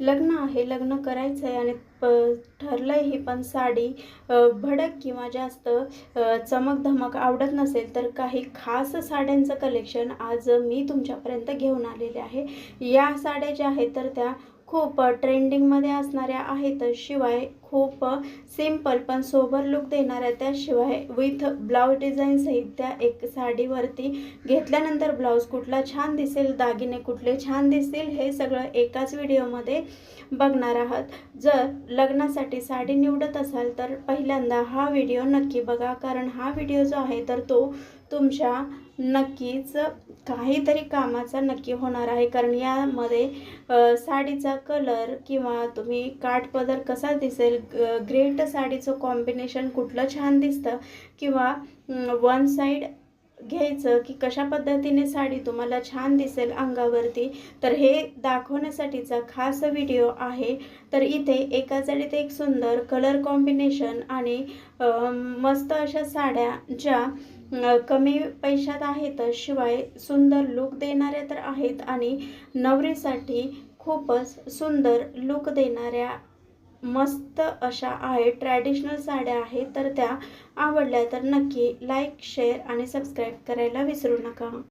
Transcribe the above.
लग्न आहे लग्न करायचं आहे आणि प ठरलं आहे ही पण साडी भडक किंवा जास्त चमकधमक आवडत नसेल तर काही खास साड्यांचं कलेक्शन आज मी तुमच्यापर्यंत घेऊन आलेले आहे. या साड्या ज्या आहेत तर त्या खूप ट्रेंडिंगमध्ये असणाऱ्या आहेत. शिवाय खूप सिंपल पण सोबर लुक देणाऱ्या त्याशिवाय विथ ब्लाऊज डिझाईनसहित त्या एक साडीवरती घेतल्यानंतर ब्लाऊज कुठला छान दिसेल दागिने कुठले छान दिसतील हे सगळं एकाच व्हिडिओमध्ये बघणार आहात. जर लग्नासाठी साडी निवडत असाल तर पहिल्यांदा हा व्हिडिओ नक्की बघा कारण हा व्हिडिओ जो आहे तर तो तुमच्या नक्कीच काहीतरी कामाचा नक्की होणार आहे. कारण यामध्ये साडीचा कलर किंवा तुम्ही काठपदर कसा दिसेल ग्रेट साडीचं कॉम्बिनेशन कुठलं छान दिसतं? किंवा वन साईड घ्यायचं की कशा पद्धतीने साडी तुम्हाला छान दिसेल अंगावरती? तर हे दाखवण्यासाठीचा खास व्हिडिओ आहे. तर इथे एका साडीत एक सुंदर कलर कॉम्बिनेशन आणि मस्त अशा साड्या ज्या कमी पैशात आहेत शिवाय सुंदर लुक देणाऱ्या तर आहेत आणि नवरीसाठी खूपच सुंदर लुक देणाऱ्या मस्त अशा आहेत ट्रॅडिशनल साड्या आहेत तर त्या आवडल्या तर नक्की लाईक शेअर आणि सबस्क्राईब करायला विसरू नका.